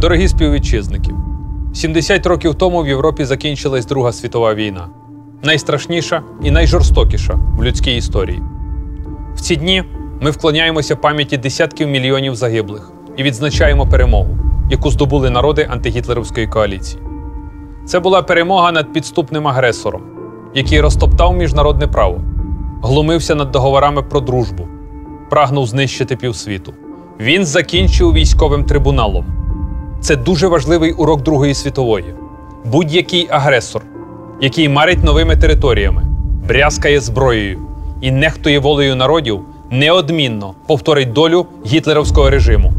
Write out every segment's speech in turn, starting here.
Дорогі співвітчизники, 70 років тому в Європі закінчилась Друга світова війна. Найстрашніша і найжорстокіша в людській історії. В ці дні ми вклоняємося пам'яті десятків мільйонів загиблих і відзначаємо перемогу, яку здобули народи антигітлерівської коаліції. Це була перемога над підступним агресором, який розтоптав міжнародне право, глумився над договорами про дружбу, прагнув знищити півсвіту. Він закінчив військовим трибуналом. Це дуже важливий урок Другої світової. Будь-який агресор, який марить новими територіями, брязкає зброєю і нехтує волею народів, неодмінно повторить долю гітлерівського режиму.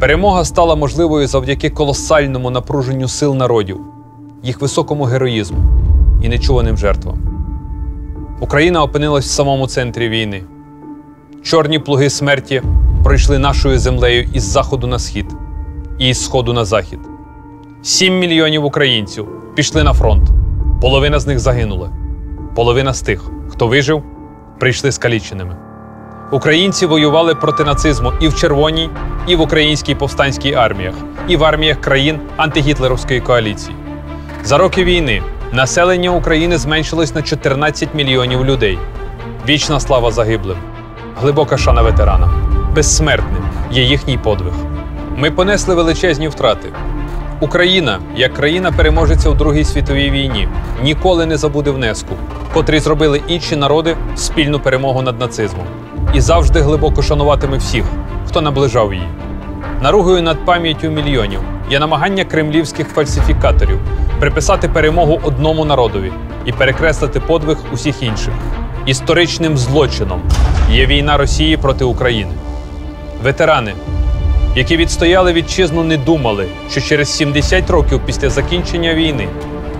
Перемога стала можливою завдяки колосальному напруженню сил народів, їх високому героїзму і нечуваним жертвам. Україна опинилась в самому центрі війни. Чорні плуги смерті пройшли нашою землею із заходу на схід і із сходу на захід. Сім мільйонів українців пішли на фронт. Половина з них загинули. Половина з тих, хто вижив, прийшли скаліченими. Українці воювали проти нацизму і в Червоній, і в українській повстанській арміях, і в арміях країн антигітлерівської коаліції. За роки війни населення України зменшилось на 14 мільйонів людей. Вічна слава загиблим, глибока шана ветеранам. Безсмертним є їхній подвиг. Ми понесли величезні втрати. Україна, як країна-переможеця у Другій світовій війні, ніколи не забуде внеску, котрий зробили інші народи в спільну перемогу над нацизмом, і завжди глибоко шануватиме всіх, хто наближав її. Наругою над пам'яттю мільйонів є намагання кремлівських фальсифікаторів приписати перемогу одному народові і перекреслити подвиг усіх інших. Історичним злочином є війна Росії проти України. Ветерани, які відстояли вітчизну, не думали, що через 70 років після закінчення війни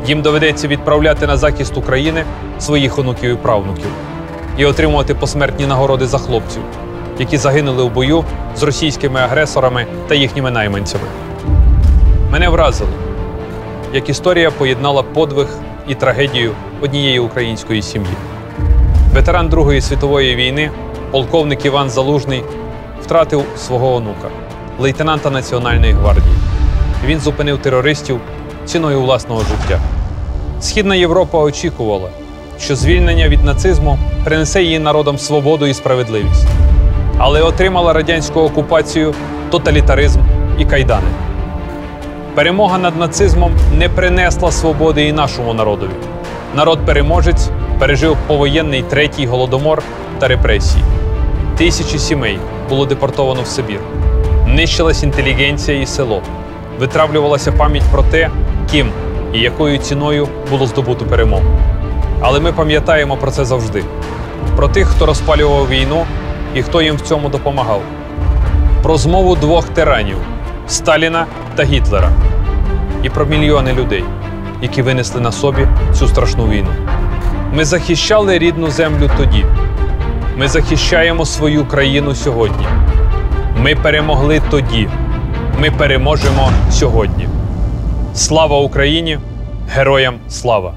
їм доведеться відправляти на захист України своїх онуків і правнуків і отримувати посмертні нагороди за хлопців, які загинули в бою з російськими агресорами та їхніми найманцями. Мене вразило, як історія поєднала подвиг і трагедію однієї української сім'ї. Ветеран Другої світової війни, полковник Іван Залужний, втратив свого онука, лейтенанта Національної гвардії. Він зупинив терористів ціною власного життя. Східна Європа очікувала, що звільнення від нацизму принесе її народам свободу і справедливість, але отримала радянську окупацію, тоталітаризм і кайдани. Перемога над нацизмом не принесла свободи і нашому народові. Народ-переможець пережив повоєнний третій голодомор та репресії. Тисячі сімей було депортовано в Сибір. Нищилась інтелігенція і село. Витравлювалася пам'ять про те, ким і якою ціною було здобуто перемогу. Але ми пам'ятаємо про це завжди: про тих, хто розпалював війну і хто їм в цьому допомагав. Про змову двох тиранів Сталіна та Гітлера. І про мільйони людей, які винесли на собі цю страшну війну. Ми захищали рідну землю тоді. Ми захищаємо свою країну сьогодні. Ми перемогли тоді. Ми переможемо сьогодні. Слава Україні! Героям слава!